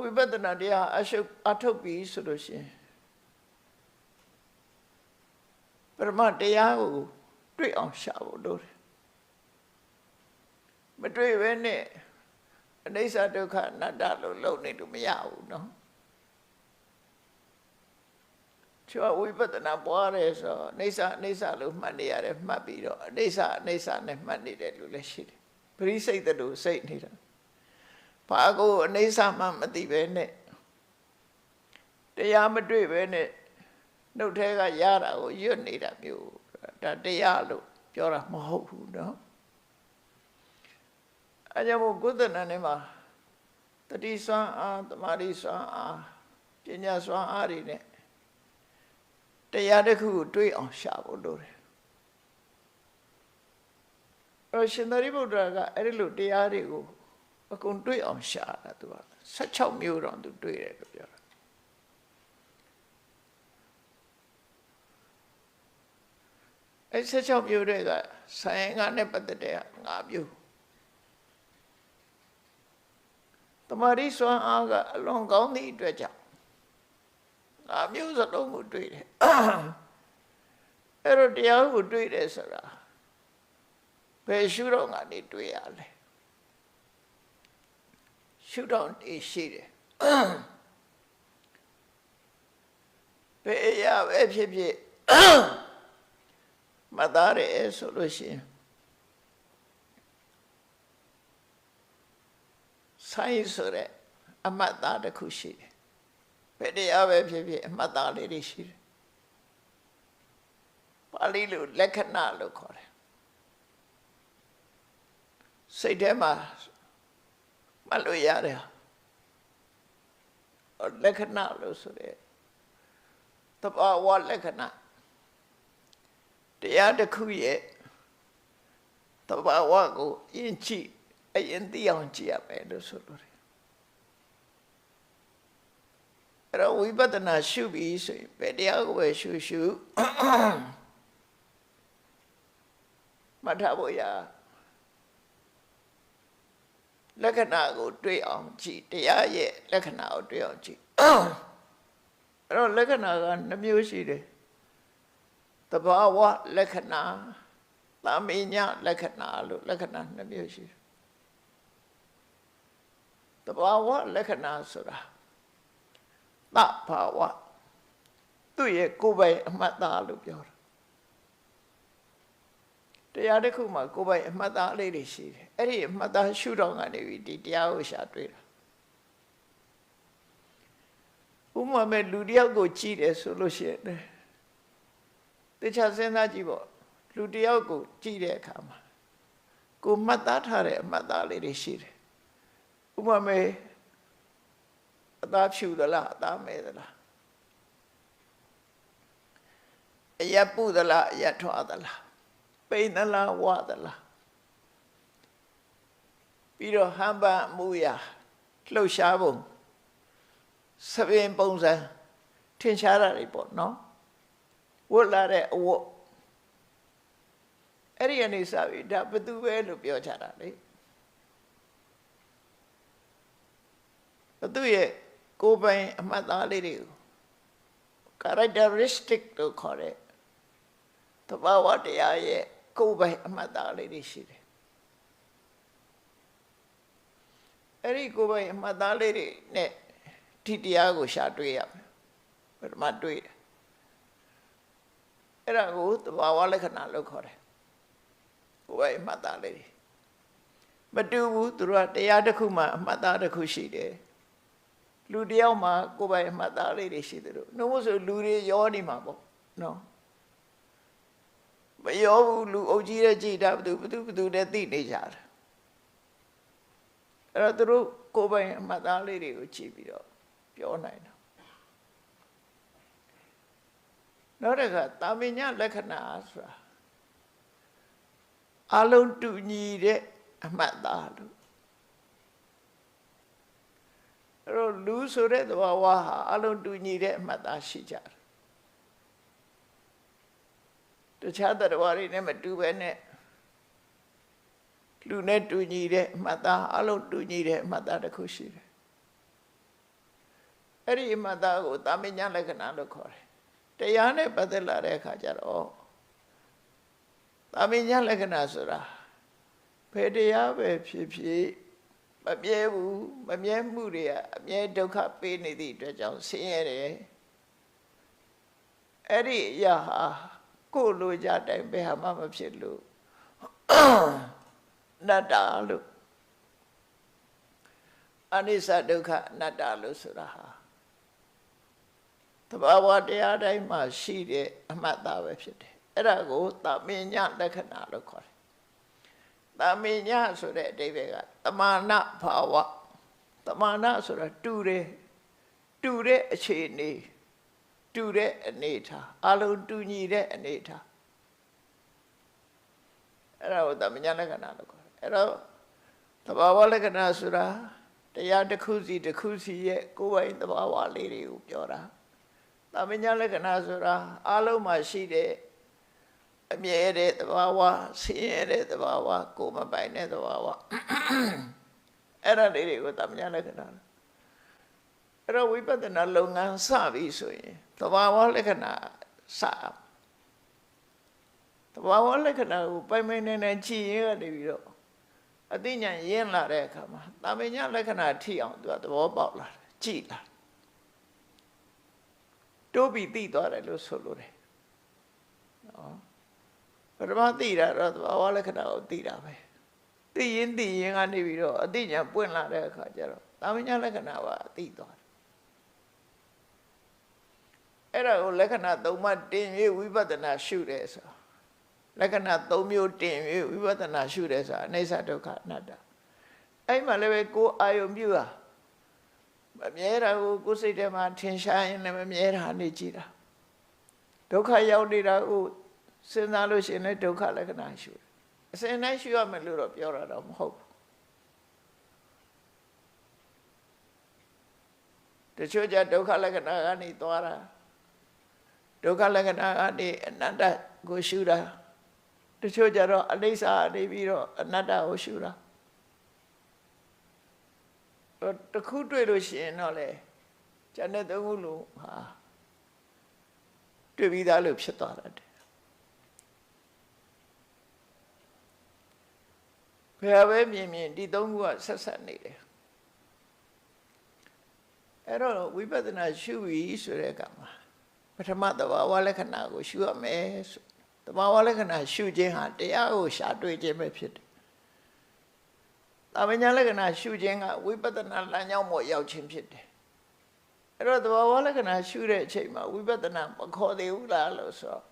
ဝိပဿနာတရားအရှုပ်အထုတ်ပြီဆိုလို့ရှိရင်ပရမတရားကိုတွေ့အောင်ရှာဖို့လိုတယ်မတွေ့ဘဲနဲ့အနိစ္စဒုက္ခအနတ္တလို့လုပ်နေလို့မရဘူးเนาะချောဝိပဿနာပွားရဲဆိုအိဋ္ဌအိဋ္ဌလို့မှတ်နေရတယ်မှတ်ပြီးတော့အိဋ္ဌအိဋ္ဌနဲ့မှတ်နေတယ်လို့လည်းရှိတယ်ပရိစိတ်တလို့စိတ်နေတာ ဘာကိုအိဋ္ဌမှမသိပဲနဲ့တရားမတွေ့ပဲနဲ့နှုတ်ထဲကရတာကိုရွတ်နေတာမျိုးဒါတရားလို့ပြောတာမဟုတ်ဘူးเนาะအဲကြောင့်မို့ကုသနာနဲ့မှာတတိစွမ်းအားတမာတိစွမ်းအားပညာစွမ်းအားတွေနဲ့တရားတစ်ခုကိုတွေးအောင်ရှာဖို့လိုတယ်အဲရှင်သာရိပုတ္တရာကအဲ့ဒီလိုတရားတွေကို အကုန်တွေးအောင်ရှာတာသူက16မျိုးတော့သူတွေးတယ်လို့ပြောတာအဲ16မျိုးတွေကဆိုင်ငါနဲ့ပတ်သက်တဲ့5မျိုးတမာရီစွမ်းအားကအလွန်ကောင်းသည့်အတွက်ကြောင့်ငါမျိုးစလုံးကိုတွေ့တယ်အဲ့တော့တရားကိုတွေ့တယ်ဆိုတာဘယ်ရှုတော့ငါနေတွေ့ရလဲ ရှုတော့နေရှိတယ်ဘယ်အရာပဲဖြစ်ဖြစ်မသားတယ်ဆိုလို့ရှိရင်ဆိုင်ဆိုတဲ့အမှတ်သားတစ်ခုရှိတယ်ဘယ်တရားပဲဖြစ်ဖြစ်အမှတ်သားလေးတွေရှိတယ်ပါဠိလိုလက္ခဏာလို့ခေါ်တယ်စိတ်ထဲမှာ မလို့ရတယ်လက္ခဏာလို့ဆိုတဲ့တဘာဝလက္ခဏာတရားတစ်ခုရဲ့တဘာဝကိုအရင်ကြည့်အရင်သိအောင်ကြည့်ရမယ်လို့ဆိုလို့တယ်အဲ့တော့ဝိပဿနာရှုပြီးဆိုရင်ဘယ်တရားကိုပဲရှုရှုမှတ်ထားဖို့ရ လက္ခဏာကိုတွေ့အောင်ကြည့်တရားရဲ့လက္ခဏာကိုတွေ့အောင်ကြည့်အဲ့တော့လက္ခဏာကနှမျိုးရှိတယ်တဘာဝလက္ခဏာသာမေညလက္ခဏာလို့လက္ခဏာနှမျိုးရှိတယ်တဘာဝလက္ခဏာဆိုတာသဘာဝသူ့ရဲ့ကိုယ်ပိုင်အမှတ်သားလို့ပြောတာ တရားတစ်ခုမှာကိုယ်ပိုင်အမှတ်သားလေးတွေရှိတယ်အဲ့ဒီအမှတ်သားရှုတော့ကနေပြီးဒီတရားကိုရှာတွေ့တာဥပမာမဲ့လူတယောက်ကိုကြည့်တယ်ဆိုလို့ရှိရင်တခြားစဉ်းစားကြည့်ပေါ့လူတယောက်ကိုကြည့်တဲ့အခါမှာကိုမှတ်သားထားတဲ့အမှတ်သားလေးတွေရှိတယ်ဥပမာမဲ့အသားဖြူသလားအသားမဲသလားအယပုသလားအယထွားသလား ပိန်သလားဝသလားပြီးတော့ဟမ်ပန်မူရလှုပ်ရှားပုံစပင်ပုံစံထင်ရှားတာတွေပေါ့နော်ဝတ်လာတဲ့အဝတ်အဲ့ဒီကနေစပြီးဒါဘသူပဲလို့ပြောချတာလေဘသူရဲ့ကိုယ်ပိုင်အမှတ်သားလေးတွေကို characteristic လို့ခေါ်တဲ့သဘာဝတရားရဲ့ ကိုယ်ပိုင်အမှတ်သားလေးတွေရှိတယ်အဲ့ဒီကိုယ်ပိုင်အမှတ်သားလေးတွေနဲ့ဒီတရားကိုရှာတွေ့ရမယ်ပထမတွေ့တယ်အဲ့ဒါကိုသဘာဝလက္ခဏာလို့ခေါ်တယ်ကိုယ်ပိုင်အမှတ်သားလေးတွေမတူဘူးသူတို့ကတရားတစ်ခုမှအမှတ်သားတစ်ခုရှိတယ်လူတယောက်မှာကိုယ်ပိုင်အမှတ်သားလေးတွေရှိတယ်လို့နှုတ်ဆိုလူတွေရောနေမှာပေါ့နော်မ ရောဘူးလူအုပ်ကြီးတဲ့ကြည်တာဘသူဘသူဘသူတဲ့သိနေကြတယ်အဲ့တော့သူတို့ကိုယ်ပိုင်အမှတ်သားလေးတွေကိုကြည့်ပြီးတော့ပြောနိုင်တာနောက်တစ်ခါတာမညလက္ခဏာဆိုတာအလုံးတူညီတဲ့အမှတ်သားလို့အဲ့တော့လူဆိုတဲ့သဘာဝဟာအလုံးတူညီတဲ့အမှတ်သားရှိကြတယ် တခြားတရားတွေနဲ့မတူပဲနဲ့လူနဲ့တူညီတဲ့အမှတ်သားအလုံးတူညီတဲ့အမှတ်သားတစ်ခုရှိတယ်အဲ့ဒီအမှတ်သားကိုတာမညာလက္ခဏာလို့ခေါ်တယ်တရားနဲ့ပတ်သက်လာတဲ့အခါကျတော့တာမညာလက္ခဏာဆိုတာဘယ်တရားပဲဖြစ်ဖြစ်မမြဲဘူးမမြဲမှုတွေကအမြဲဒုက္ခပေးနေသည့်အတွက်ကြောင့်ဆင်းရဲတယ်အဲ့ဒီအရာဟာ ကိုယ်လိုကြတိုင်းဘယ်ဟာမှမဖြစ်လို့နတ္တလို့အနိစ္စဒုက္ခအနတ္တလို့ဆိုတာဟာတဘာဝတရားတိုင်းမှာရှိတဲ့အမှတ်သားပဲဖြစ်တယ်အဲ့ဒါကိုတာမင်ညလက္ခဏာလို့ခေါ်တယ်တာမင်ညဆိုတဲ့အဓိပ္ပာယ်ကတမာနဘာဝတမာနဆိုတာတူတယ်တူတဲ့အခြေအနေ တူတဲ့အနေထားအလုံးတူညီတဲ့အနေထားအဲ့ဒါကိုတမညာလက္ခဏာလို့ခေါ်တယ်အဲ့တော့တဘာဝလက္ခဏာဆိုတာတရားတစ်ခုစီတစ်ခုစီရဲ့ကိုယ်ပိုင်တဘာဝလေးတွေကိုပြောတာတမညာလက္ခဏာဆိုတာအလုံးမှာရှိတဲ့အမြဲတဲ့တဘာဝဆင်းရဲတဲ့တဘာဝကိုယ်မပိုင်တဲ့တဘာဝအဲ့ဒါလေးတွေကိုတမညာလက္ခဏာ အဲ့တော့ဝိပဿနာလုပ်ငန်းစပြီဆိုရင်တဘာဝလက္ခဏာစအောင်တဘာဝလက္ခဏာကိုပိုင်ပိုင်နိုင်နိုင်ကြည့်ရနေပြီးတော့အသိဉာဏ်ရင်းလာတဲ့အခါမှာတာမညာလက္ခဏာထိအောင်သူကသဘောပေါက်လာတယ်ကြည်လာတိုးပြီးသိသွားတယ်လို့ဆိုလို့တယ်နော်ပထမသိတာတော့သဘာဝလက္ခဏာကိုသိတာပဲသိရင်သိရင်ကနေပြီးတော့အသိဉာဏ်ပွင့်လာတဲ့အခါကျတော့တာမညာလက္ခဏာပါသိသွားတယ် အဲ့ဒါကိုလက္ခဏာ၃မှတ်တင်၍ဝိပဿနာရှုတယ်ဆိုလက္ခဏာ၃မျိုးတင်၍ဝိပဿနာရှုတယ်ဆိုတာအိဋ္ဌဒုက္ခအနတ္တအဲ့မှာလည်းပဲကိုယ်အာယုံပြုတာမမြဲတာကိုကိုယ်စိတ်ထဲမှာထင်ရှားရင်လည်းမမြဲတာနေကြည့်တာဒုက္ခရောက်နေတာကိုစဉ်းစားလို့ရှိရင်လည်းဒုက္ခလက္ခဏာရှုတယ်အစဉ်တိုင်းရှုရမယ်လို့တော့ပြောတာတော့မဟုတ်ဘူးတချို့ကြဒုက္ခလက္ခဏာကနေသွားတာ ဒုက္ခလက္ခဏာကနေအနတ္တကိုရှုတာတချို့ကြတော့အနိစ္စနေပြီးတော့အနတ္တကိုရှုတာတခုတွေ့လို့ရှိရင်တော့လေဉာဏ်နဲ့သုံးခုလုံးဟာတွေ့ပြီးသားလို့ဖြစ်သွားတယ်ဘယ်ပဲမြင်မြင်ဒီသုံးခုကဆက်ဆက်နေတယ်အဲ့တော့ဝိပဿနာရှုပြီးဆိုတဲ့အခါမှာ ပထမသဘာဝလက္ခဏာကိုရှုရမယ်ဆိုတဘာဝလက္ခဏာရှုခြင်းဟာတရားကိုရှာတွေ့ခြင်းပဲဖြစ်တယ်။တာမညာလက္ခဏာရှုခြင်းကဝိပဿနာလမ်းကြောင်းပေါ်ရောက်ခြင်းဖြစ်တယ်။အဲ့တော့တဘာဝလက္ခဏာရှုတဲ့အချိန်မှာဝိပဿနာမခေါ်သေးဘူးလားလို့ဆိုတော့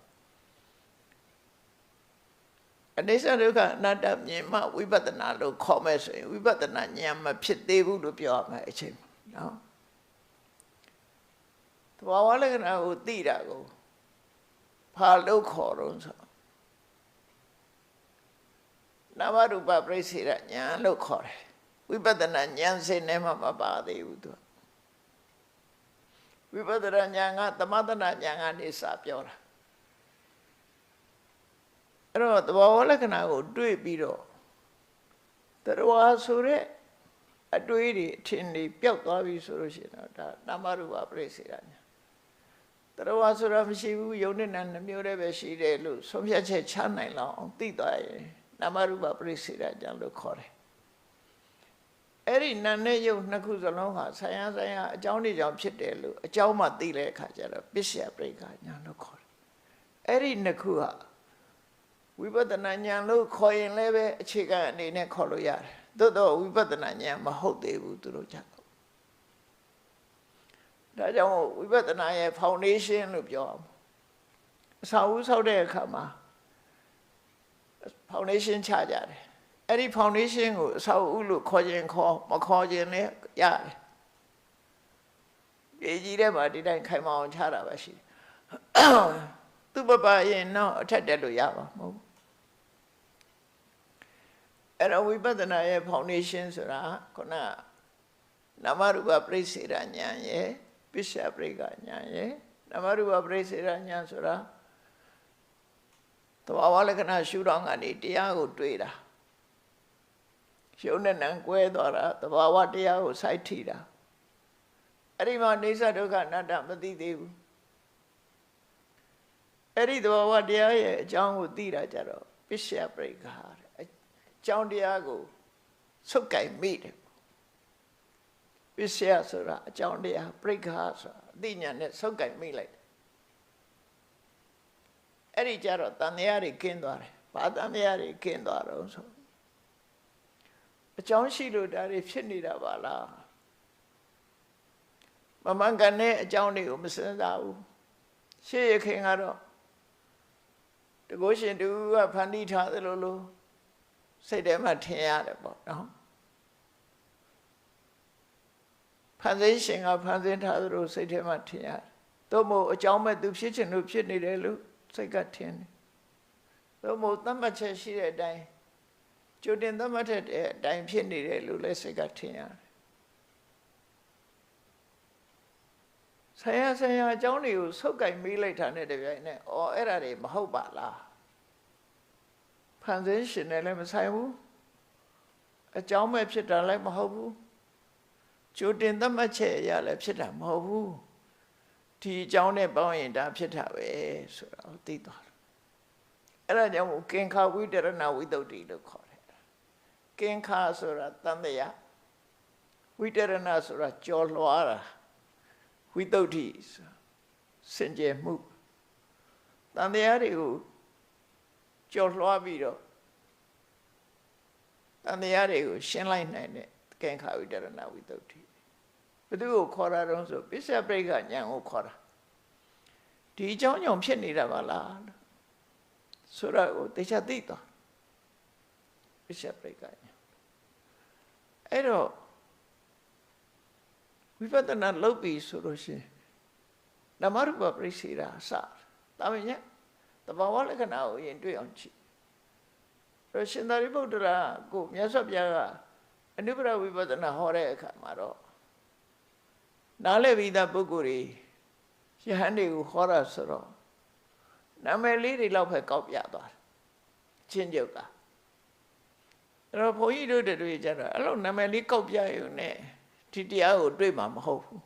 အနိစ္စဒုက္ခအနတ္တမြင်မှဝိပဿနာလို့ခေါ်မယ်ဆိုရင်ဝိပဿနာဉာဏ်မဖြစ်သေးဘူးလို့ပြောရမယ်အချိန်မှာနော်။ တဘာဝလက္ခဏာကိုသိတာကိုဘာလို့ခေါ်တော့ဆိုနာမရူပပြိစေရညာလို့ခေါ်တယ်ဝိပဿနာဉာဏ်စိတ်နဲ့မှမပါသေးဘူးသူဝိပဿနာဉာဏ်ကသမထနာဉာဏ်ကနေစပြောတာအဲ့တော့သဘောလက္ခဏာကိုတွေ့ပြီးတော့တရားဆိုတဲ့အတွေးတွေအထင်တွေပျောက်သွားပြီဆိုလို့ရှိရင်တော့ဒါနာမရူပပြိစေရညာ တရားဝါဆိုတာမရှိဘူးယုံနဲ့နာနှမျိုးတည်းပဲရှိတယ်လို့ဆုံးဖြတ်ချက်ချနိုင်လောက်အောင်သိသွားရင်နာမရူပပရိစ္ဆေဒကြံလို့ခေါ်တယ်အဲ့ဒီနာနဲ့ယုံနှစ်ခုစလုံးဟာဆံရဆံရအကြောင်းတွေကြောင့်ဖြစ်တယ်လို့အကြောင်းမှသိတဲ့အခါကျတော့ပစ္စယပရိက္ခညာလို့ခေါ်တယ်အဲ့ဒီနှစ်ခုဟာဝိပဿနာဉာဏ်လို့ခေါ်ရင်လည်းပဲအခြေခံအနေနဲ့ခေါ်လို့ရတယ်သို့တော့ဝိပဿနာဉာဏ်မဟုတ်သေးဘူးသူတို့ကြောင့် ဒါကြောင့်ဝိပဿနာရဲ့ foundation လို့ပြောအောင်အစာဦးဆောက်တဲ့အခါမှာ foundation ချကြတယ်အဲ့ဒီ foundation ကိုအစာဦးလို့ခေါ်ခြင်းခေါ်မခေါ်ခြင်းလည်းရတယ်ရေကြီးတဲ့မှာဒီတိုင်းခိုင်မအောင်ချတာပဲရှိသူ့ပပရင်တော့အထက်တက်လို့ရပါမဟုတ်အဲ့တော့ဝိပဿနာရဲ့ foundation ဆိုတာခုနနာမရူပပြိစေရဉာဏ်ရဲ့ ပစ္စယပရိကညာရဲ့နမရူပပရိစေရညာဆိုတာသဘာဝလက္ခဏာရှုတော့ကနေတရားကိုတွေ့တာရှုံးနဲ့နံကွဲသွားတာသဘာဝတရားကိုစိုက်ထိတာအဲ့ဒီမှာနေသဒုက္ခအနတ္တမသိသေးဘူးအဲ့ဒီသဘောဝတရားရဲ့အကြောင်းကိုသိတာကြတော့ပစ္စယပရိက္ခာတဲ့အကြောင်းတရားကိုဆုတ်ကင်မိတယ် ပစ္စယဆိုတာအကြောင်းတရားပရိက္ခာဆိုတာအသိဉာဏ်နဲ့ဆုတ်ကင်မိလိုက်တယ်အဲ့ဒီကြတော့တန်တရားတွေကင်းသွားတယ်ဘာတန်တရားတွေကင်းသွားတော့ဆိုအကြောင်းရှိလို့ဒါတွေဖြစ်နေတာပါလားမမှန်ကန်တဲ့အကြောင်းတွေကိုမစဉ်းစားဘူးရှေ့ရခင်ကတော့တကုရှင်တူကဖန်တီးထားသလိုလိုစိတ်ထဲမှာထင်ရတယ်ပေါ့နော်ဖ န်ဆင်းရှင်ကဖန်ဆင်းထားသလိုစိတ်ထဲမှာထင်ရတယ်သို့မဟုတ်အကြောင်းမဲ့သူဖြစ်ချင်လို့ဖြစ်နေတယ်လို့စိတ်ကထင်တယ်သို့မဟုတ်သတ်မှတ်ချက်ရှိတဲ့အတိုင်းကြိုတင်သတ်မှတ်တဲ့အတိုင်းဖြစ်နေတယ်လို့လည်းစိတ်ကထင်ရတယ်ဆရာဆရာအကြောင်းတွေကိုဆုတ်ကင်မေးလိုက်တာနဲ့တပြိုင်နက်အော်အဲ့ဒါတွေမဟုတ်ပါလားဖန်ဆင်းရှင်နဲ့လည်းမဆိုင်ဘူးအကြောင်းမဲ့ဖြစ်တာလည်းမဟုတ်ဘူး ကြိုတင်သတ်မှတ်ချက်အရလည်းဖြစ်တာမဟုတ်ဘူးဒီအကြောင်းနဲ့ပေါင်းရင်ဒါဖြစ်တာပဲဆိုတော့သိသွားတယ်အဲ့ဒါကြောင့်ကင်္ခဝိတရဏဝိတ္တုတိလို့ခေါ်တယ်ကင်္ခဆိုတာတန်တရားဝိတရဏဆိုတာကြော်လွှားတာဝိတ္တုတိစင်ကြယ်မှုတန်တရားတွေကိုကြော်လွှားပြီးတော့တန်တရားတွေကိုရှင်းလိုက်နိုင်တဲ့ကင်္ခဝိတရဏဝိတ္တုတိ ဘယ်သူကိုခေါ်တာတုံးဆိုပစ္စယပရိက္ခဉာဏ်ကိုခေါ်တာဒီအကြောင်းကြောင့်ဖြစ်နေတာပါလားဆိုတော့ကိုတေချာသိသွားပစ္စယပရိက္ခဉာဏ်အဲ့တော့ဝိပဿနာလုပ်ပြီဆိုလို့ရှိရင်ဓမ္မရူပပရိစ္ဆေရာစတာမညတဘာဝလက္ခဏာကိုရင်တွေ့အောင်ကြည့်ရရှင်သာရိပုတ္တရာကိုမြတ်စွာဘုရားကအနုပရဝိပဿနာဟောတဲ့အခါမှာတော့ နားလည်ပြီးသားပုဂ္ဂိုလ်တွေယဟန်တွေကိုခေါ်တာဆိုတော့နာမည်လေးတွေလောက်ပဲကောက်ပြသွားတယ်ချင်းကျုပ်ကအဲ့တော့ဘုန်းကြီးတို့တွေကြတော့အဲ့လိုနာမည်လေးကောက်ပြရုံနဲ့ဒီတရားကိုတွေ့မှာမဟုတ်ဘူး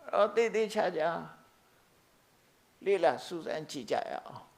အဲ့တော့တေးသေးချာချာလေးလာစူးစမ်းကြည့်ကြရအောင်